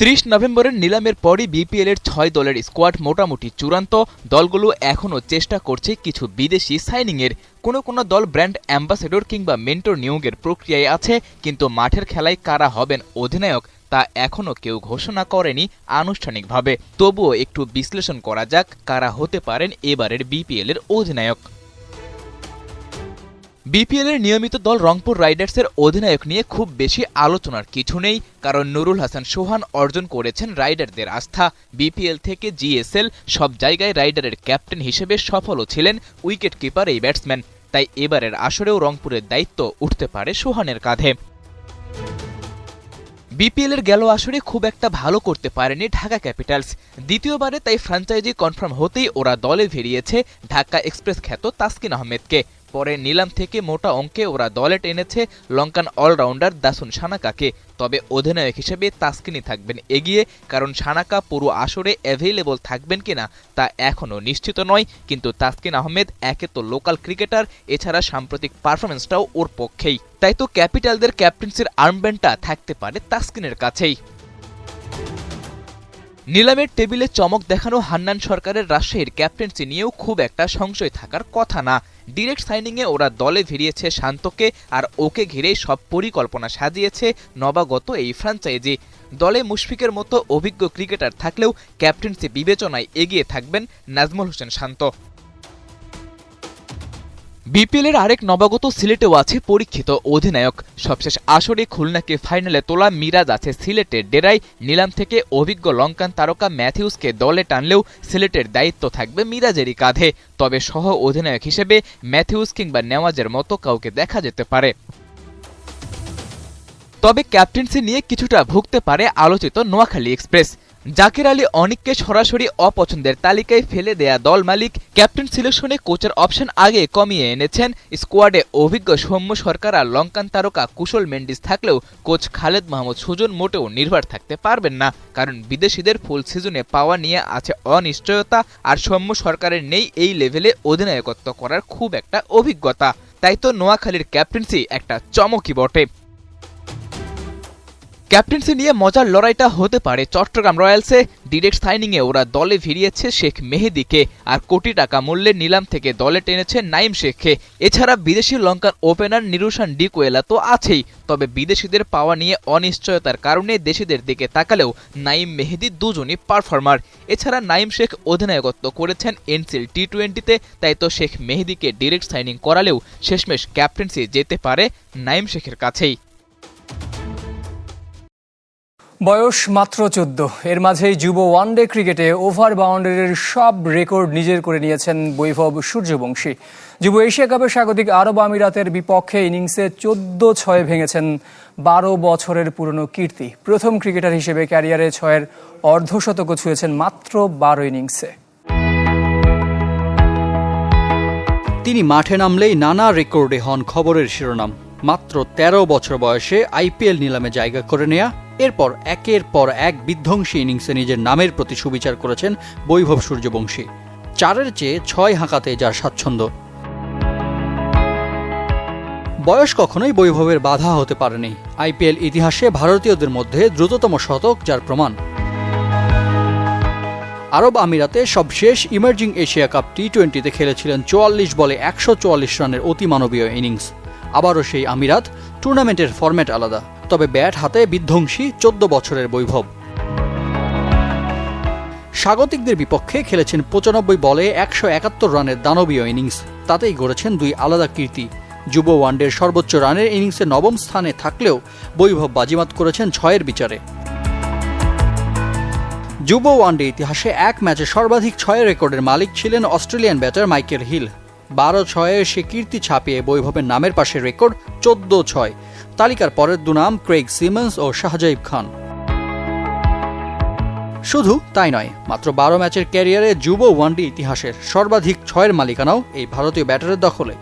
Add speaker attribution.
Speaker 1: ত্রিশ নভেম্বরের নিলামের পরই বিপিএল এর ছয় দলের স্কোয়াড মোটামুটি চূড়ান্ত। দলগুলো এখনও চেষ্টা করছে কিছু বিদেশি সাইনিংয়ের। কোনো কোনো দল ব্র্যান্ড অ্যাম্বাসেডর কিংবা মেন্টর নিয়োগের প্রক্রিয়ায় আছে, কিন্তু মাঠের খেলায় কারা হবেন অধিনায়ক তা এখনও কেউ ঘোষণা করেনি আনুষ্ঠানিকভাবে। তবুও একটু বিশ্লেষণ করা যাক কারা হতে পারেন এবারের বিপিএল এর অধিনায়ক। বিপিএল এর নিয়মিত দল রংপুর রাইডার্সের অধিনায়ক নিয়ে খুব বেশি আলোচনার কিছু নেই, কারণ নুরুল হাসান সোহান অর্জন করেছেন রাইডারদের আস্থা। বিপিএল থেকে জিএসএল সব জায়গায় রাইডারের ক্যাপ্টেন হিসেবে সফলও ছিলেন উইকেট কিপার এই ব্যাটসম্যান। তাই এবারের আসরেও রংপুরের দায়িত্ব উঠতে পারে সোহানের কাঁধে। বিপিএল এর গেল আসরে খুব একটা ভালো করতে পারেনি ঢাকা ক্যাপিটালস। দ্বিতীয়বারে তাই ফ্র্যাঞ্চাইজি কনফার্ম হতেই ওরা দলে ভিড়িয়েছে ঢাকা এক্সপ্রেস খ্যাত তাসকিন আহমেদকে। পরে নিলাম থেকে মোটা অঙ্কে ওরা দলে টেনেছে লঙ্কান অলরাউন্ডার দাসুন সানাকাকে। তবে অধিনায়ক হিসেবে তাসকিনই থাকবেন এগিয়ে, কারণ সানাকা পুরো আসরে অ্যাভেলেবল থাকবেন কিনা তা এখনও নিশ্চিত নয়, কিন্তু তাসকিন আহমেদ একে তো লোকাল ক্রিকেটার এছাড়া সাম্প্রতিক পারফরমেন্সটাও ওর পক্ষেই। তাই তো ক্যাপিটালদের ক্যাপ্টেন্সির আর্মব্যান্ডটা থাকতে পারে তাসকিনের কাছেই। নিলামের টেবিলে চমক দেখানো হান্নান সরকারের রাজশাহীর ক্যাপ্টেন্সি নিয়েও খুব একটা সংশয় থাকার কথা না। ডিরেক্ট সাইনিংয়ে ওরা দলে ভিড়িয়েছে শান্তকে আর ওকে ঘিরেই সব পরিকল্পনা সাজিয়েছে নবাগত এই ফ্র্যাঞ্চাইজি দলে মুশফিকের মতো অভিজ্ঞ ক্রিকেটার থাকলেও ক্যাপ্টেন্সি বিবেচনায় এগিয়ে থাকবেন নাজমুল হোসেন শান্ত। বিপিএলের আরেক নবাগত সিলেটেও আছে পরীক্ষিত অধিনায়ক। সবশেষ আসরে খুলনাকে ফাইনালে তোলা মিরাজ আছে সিলেটের ডেরাই। নিলাম থেকে অভিজ্ঞ লঙ্কান তারকা ম্যাথিউসকে দলে টানলেও সিলেটের দায়িত্ব থাকবে মিরাজেরই কাঁধে। তবে সহ অধিনায়ক হিসেবে ম্যাথিউস কিংবা নেওয়াজের মতো কাউকে দেখা যেতে পারে। তবে ক্যাপ্টেন্সি নিয়ে কিছুটা ভুগতে পারে আলোচিত নোয়াখালী এক্সপ্রেস। জাকির আলী অনিককে সরাসরি অপছন্দের তালিকায় ফেলে দেয়া দল মালিক ক্যাপ্টেন সিলেকশনে কোচের অপশন আগে কমিয়ে এনেছেন। স্কোয়াডে অভিজ্ঞ সৌম্য সরকার আর লঙ্কান তারকা কুশল মেন্ডিস থাকলেও কোচ খালেদ মাহমুদ সুজন মোটেও নির্ভর থাকতে পারবেন না। কারণ বিদেশিদের ফুল সিজনে পাওয়া নিয়ে আছে অনিশ্চয়তা আর সৌম্য সরকারের নেই এই লেভেলে অধিনায়কত্ব করার খুব একটা অভিজ্ঞতা। তাই তো নোয়াখালীর ক্যাপ্টেন্সি একটা চমকই বটে। ক্যাপ্টেন্সি নিয়ে মজার লড়াইটা হতে পারে। চট্টগ্রাম রয়্যালসে ডিরেক্ট সাইনিংয়ে ওরা দলে ভিড়িয়েছে শেখ মেহেদিকে আর কোটি টাকা মূল্যের নিলাম থেকে দলে টেনেছে নাইম শেখকে। এছাড়া বিদেশি লঙ্কার ওপেনার নিরুশান ডিকোয়েলা তো আছেই, তবে বিদেশিদের পাওয়া নিয়ে অনিশ্চয়তার কারণে দেশিদের দিকে তাকালেও নাইম মেহেদি দুজনই পারফর্মার। এছাড়া নাইম শেখ অধিনায়কত্ব করেছেন এনসিল টি টোয়েন্টিতে তাই তো শেখ মেহেদিকে ডিরেক্ট সাইনিং করালেও শেষমেশ ক্যাপ্টেন্সি যেতে পারে নাইম শেখের কাছেই।
Speaker 2: বয়স মাত্র চোদ্দ। এর মাঝেই যুব ওয়ানডে ক্রিকেটে ওভার বাউন্ডারির সব রেকর্ড নিজের করে নিয়েছেন বৈভব সূর্যবংশী। যুব এশিয়া কাপে স্বাগতিক আরব আমিরাতের বিপক্ষে ইনিংসে চোদ্দ ছয় ভেঙেছেন বারো বছরের পুরনো কীর্তি। প্রথম ক্রিকেটার হিসেবে ক্যারিয়ারে ছয়ের অর্ধশতকও ছুঁয়েছেন মাত্র বারো ইনিংসে।
Speaker 3: তিনি মাঠে নামলেই নানা রেকর্ডে হন খবরের শিরোনাম। মাত্র ১৩ বছর বয়সে আইপিএল নিলামে জায়গা করে নেয়া এরপর একের পর এক বিধ্বংসী ইনিংসে নিজের নামের প্রতি সুবিচার করেছেন বৈভব সূর্যবংশী। চারের চেয়ে ছয় হাঁকাতে যার স্বাচ্ছন্দ্য। বয়স কখনোই বৈভবের বাধা হতে পারেনি। আইপিএল ইতিহাসে ভারতীয়দের মধ্যে দ্রুততম শতক যার প্রমাণ। আরব আমিরাতে সবশেষ ইমার্জিং এশিয়া কাপ টি টোয়েন্টিতে খেলেছিলেন চুয়াল্লিশ বলে একশো চুয়াল্লিশ রানের অতিমানবীয় ইনিংস। আবারও সেই আমিরাত টুর্নামেন্টের ফরম্যাট আলাদা। তবে ব্যাট হাতে বিধ্বংসী চোদ্দ বছরের বৈভব। স্বাগতিকদের বিপক্ষে খেলেছেন পঁচানব্বই বলে একশো একাত্তর রানের দানবীয় ইনিংস। তাতেই গড়েছেন দুই আলাদা কীর্তি। যুব ওয়ানডের সর্বোচ্চ রানের ইনিংসে নবম স্থানে থাকলেও বৈভব বাজিমাত করেছেন ছয়ের বিচারে। যুব ওয়ানডে ইতিহাসে এক ম্যাচে সর্বাধিক ছয় রেকর্ডের মালিক ছিলেন অস্ট্রেলিয়ান ব্যাটার মাইকেল হিল। বারো ছয়ে সে কীর্তি ছাপিয়ে বৈভবের নামের পাশে রেকর্ড চোদ্দ ছয়। তালিকার পরের দুনাম ক্রেগ সিমন্স ও শাহজাইব খান। শুধু তাই নয়, মাত্র বারো ম্যাচের ক্যারিয়ারে যুব ওয়ানডে ইতিহাসের সর্বাধিক ছয়ের মালিকানাও এই ভারতীয় ব্যাটারের দখলে।